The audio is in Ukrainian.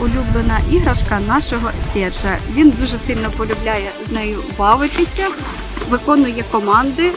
улюблена іграшка нашого Сержа. Він дуже сильно полюбляє з нею бавитися, виконує команди.